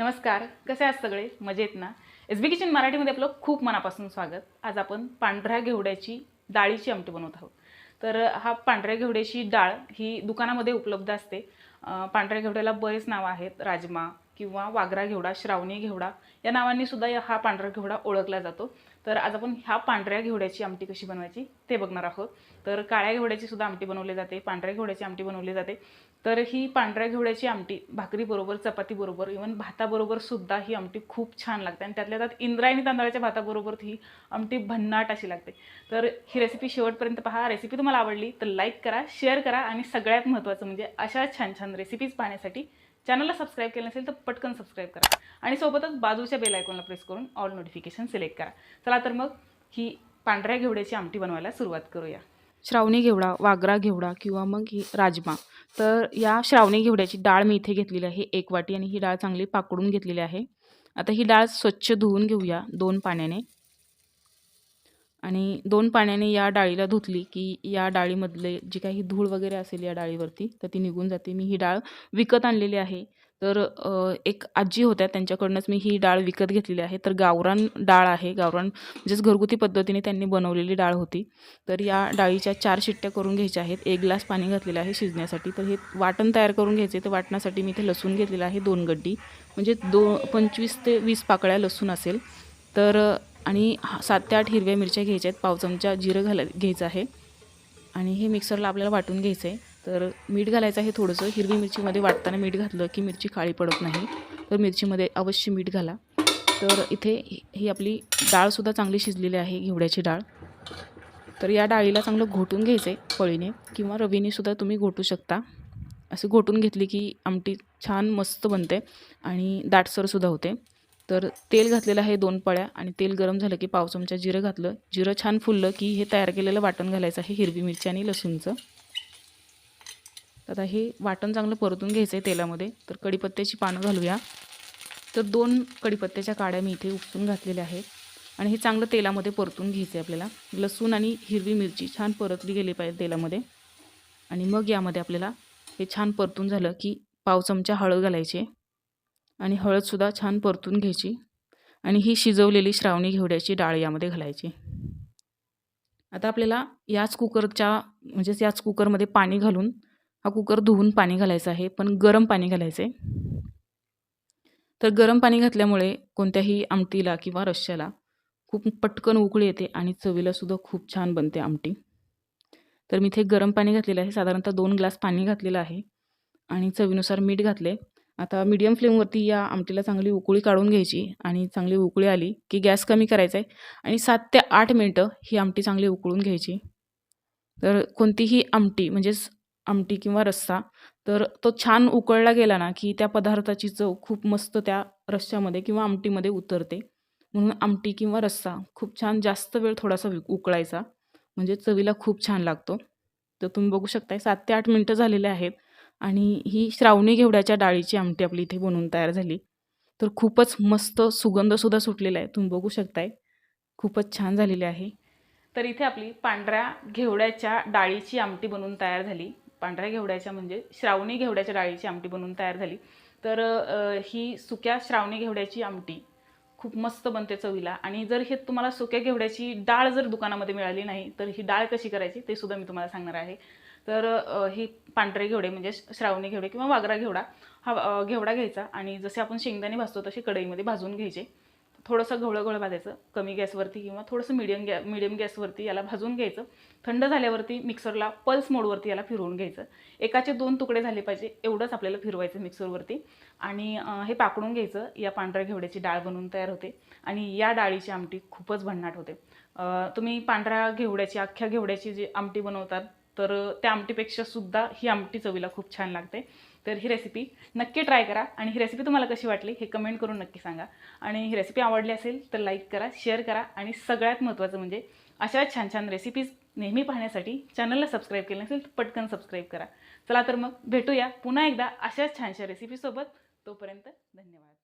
नमस्कार कसे आहात सगळे? मजेत ना? एस बी किचन मराठीमध्ये आपलं खूप मनापासून स्वागत. आज आपण पांढऱ्या घेवड्याची डाळीची आमटी बनवत आहोत. तर हा पांढऱ्या घेवड्याची डाळ ही दुकानामध्ये उपलब्ध असते. पांढऱ्या घेवड्याला बरेच नावं आहेत. राजमा किंवा वागरा घेवडा श्रावणी घेवडा या नावांनी सुद्धा हा पांढरा घेवडा ओळखला जातो. तर आज आपण ह्या पांढऱ्या घेवड्याची आमटी कशी बनवायची ते बघणार आहोत. तर काळ्या घेवड्याची सुद्धा आमटी बनवली जाते पांढऱ्या घेवड्याची आमटी बनवली जाते. तर ही पांढऱ्या घेवड्याची आमटी भाकरीबरोबर चपातीबरोबर इवन भाताबरोबर सुद्धा ही आमटी खूप छान लागते. आणि त्यातल्या त्यात इंद्रायणी तांदळाच्या भाताबरोबर ही आमटी भन्नाट अशी लागते. तर ही रेसिपी शेवटपर्यंत पहा. रेसिपी तुम्हाला आवडली तर लाईक करा शेअर करा आणि सगळ्यात महत्त्वाचं म्हणजे अशा छान छान रेसिपीज पाहण्यासाठी चॅनलला सबस्क्राईब केलं नसेल तर पटकन सबस्क्राईब करा. आणि सोबतच बाजूच्या बेल आयकॉनला प्रेस करून ऑल नोटिफिकेशन सिलेक्ट करा. चला तर मग ही पांढऱ्या घेवड्याची आमटी बनवायला सुरुवात करूया. श्रावणी घेवडा वागरा घेवडा किंवा मग ही राजमा. तर या श्रावणी घेवड्याची डाळ मी इथे घेतलेली आहे एक वाटी. आणि ही डाळ चांगली पाकडून घेतलेली आहे. आता ही डाळ स्वच्छ धुवून घेऊया दोन पाण्याने. आणि दोन पाण्याने या डाळीला धुतली की या डाळीमधले जी काही धूळ वगैरे असेल या डाळीवरती तर ती निघून जाते. मी ही डाळ विकत आणलेली आहे. तर एक आजी होत्या त्यांच्याकडनंच मी ही डाळ विकत घेतलेली आहे. तर गावरान डाळ आहे. गावरान म्हणजेच घरगुती पद्धतीने त्यांनी बनवलेली डाळ होती. तर या डाळीच्या चार शिट्ट्या करून घ्यायच्या आहेत. एक ग्लास पाणी घातलेलं आहे शिजण्यासाठी. तर हे वाटण तयार करून घ्यायचे. तर वाटण्यासाठी मी इथे लसूण घेतलेलं आहे दोन गड्डी. म्हणजे दो पंचवीस ते वीस पाकळ्या लसूण असेल. तर आणि हा- सात ते आठ हिरव्या मिरच्या घ्यायच्या आहेत. पाव चमचा जिरं घाला घ्यायचं आहे. आणि हे मिक्सरला आपल्याला वाटून घ्यायचं आहे. तर मीठ घालायचं आहे थोडंसं. हिरवी मिरचीमध्ये वाटताना मीठ घातलं की मिरची काळी पडत नाही. तर मिरचीमध्ये अवश्य मीठ घाला. तर इथे ही- ही आपली डाळसुद्धा चांगली शिजलेली आहे घेवड्याची डाळ. तर या डाळीला चांगलं घोटून घ्यायचं आहे पळीने किंवा रवीनेसुद्धा तुम्ही घोटू शकता. असं घोटून घेतली की आमटी छान मस्त बनते आणि दाटसरसुद्धा होते. तर तेल घातलेलं आहे दोन पळ्या आणि तेल गरम झालं की पाव चमचा जिरं घातलं. जिरं छान फुललं की हे तयार केलेलं वाटण घालायचं आहे हिरवी मिरची आणि लसूणचं. आता हे वाटण चांगलं परतून घ्यायचं आहे तेलामध्ये. तर कढीपत्त्याची पानं घालूया. तर दोन कढीपत्त्याच्या काड्या मी इथे उपसून घातलेल्या आहेत. आणि हे चांगलं तेलामध्ये परतून घ्यायचं आहे आपल्याला. लसूण आणि हिरवी मिरची छान परतली गेली पाहिजे तेलामध्ये. आणि मग यामध्ये आपल्याला हे छान परतून झालं की पाव चमचा हळद घालायची आणि हळदसुद्धा छान परतून घ्यायची आणि ही शिजवलेली श्रावणी घेवड्याची डाळ यामध्ये घालायची. आता आपल्याला याच कुकरच्या म्हणजेच याच कुकरमध्ये पाणी घालून हा कुकर धुवून पाणी घालायचं आहे पण गरम पाणी घालायचं आहे तर गरम पाणी घातल्यामुळे कोणत्याही आमटीला किंवा रश्श्याला खूप पटकन उकळी येते आणि चवीलासुद्धा खूप छान बनते आमटी. तर मी इथे गरम पाणी घातलेलं आहे साधारणतः दोन ग्लास पाणी घातलेलं आहे आणि चवीनुसार मीठ घातले आता मीडियम फ्लेमवरती या आमटीला चांगली उकळी काढून घ्यायची आणि चांगली उकळी आली की गॅस कमी करायचा आहे आणि सात ते आठ मिनटं ही आमटी चांगली उकळून घ्यायची. तर कोणतीही आमटी म्हणजेच आमटी किंवा रस्सा तर तो छान उकळला गेला ना की त्या पदार्थाची चव खूप मस्त त्या रश्श्यामध्ये किंवा आमटीमध्ये उतरते. म्हणून आमटी किंवा रस्सा खूप छान जास्त वेळ थोडासा वि- उकळायचा. म्हणजे चवीला खूप छान लागतो. तर तुम्ही बघू शकताय सात ते आठ मिनटं झालेले आहेत. आणि ही श्रावणी घेवड्याच्या डाळीची आमटी आपली इथे बनवून तयार झाली. तर खूपच मस्त सुगंधसुद्धा सुटलेला आहे. तुम्ही बघू शकताय. खूपच छान झालेली आहे. तर इथे आपली पांढऱ्या घेवड्याच्या डाळीची आमटी बनवून तयार झाली. पांढऱ्या घेवड्याच्या म्हणजे श्रावणी घेवड्याच्या डाळीची आमटी बनवून तयार झाली. तर ही सुक्या श्रावणी घेवड्याची आमटी खूप मस्त बनते चवीला. आणि जर हे तुम्हाला सुक्या घेवड्याची डाळ जर दुकानामध्ये मिळाली नाही तर ही डाळ कशी करायची ते सुद्धा मी तुम्हाला सांगणार आहे. तर ही पांढरे घेवडे म्हणजे श्रावणी घेवडे किंवा वागरा घेवडा हा घेवडा घ्यायचा आणि जसे आपण शेंगदाणे भाजतो तसे कढईमध्ये भाजून घ्यायचे. थोडंसं गवळं भाजायचं कमी गॅसवरती किंवा थोडंसं मिडियम गॅ मिडियम गॅसवरती याला भाजून घ्यायचं. थंड झाल्यावरती मिक्सरला पल्स मोडवरती याला फिरवून घ्यायचं. एकाचे दोन तुकडे झाले पाहिजे एवढंच आपल्याला फिरवायचं मिक्सरवरती. आणि हे पाकडून घ्यायचं या पांढऱ्या घेवड्याची डाळ बनवून तयार होते. आणि या डाळीची आमटी खूपच भन्नाट होते. तुम्ही पांढऱ्या घेवड्याची अख्ख्या घेवड्याची जी आमटी बनवतात तर त्या आमटीपेक्षा सुद्धा ही आमटी चवीला खूप छान लागते. तर ही रेसिपी नक्की ट्राय करा आणि ही रेसिपी तुम्हाला कशी वाटली हे कमेंट करून नक्की सांगा. आणि ही रेसिपी आवडली असेल तर लाईक करा शेअर करा आणि सगळ्यात महत्त्वाचं म्हणजे अशा छान छान रेसिपीज नेहमी पाहण्यासाठी चॅनलला सबस्क्राईब केलं नसेल तर पटकन सबस्क्राईब करा. चला तर मग भेटूया पुन्हा एकदा अशाच छानशा रेसिपीसोबत तोपर्यंत धन्यवाद.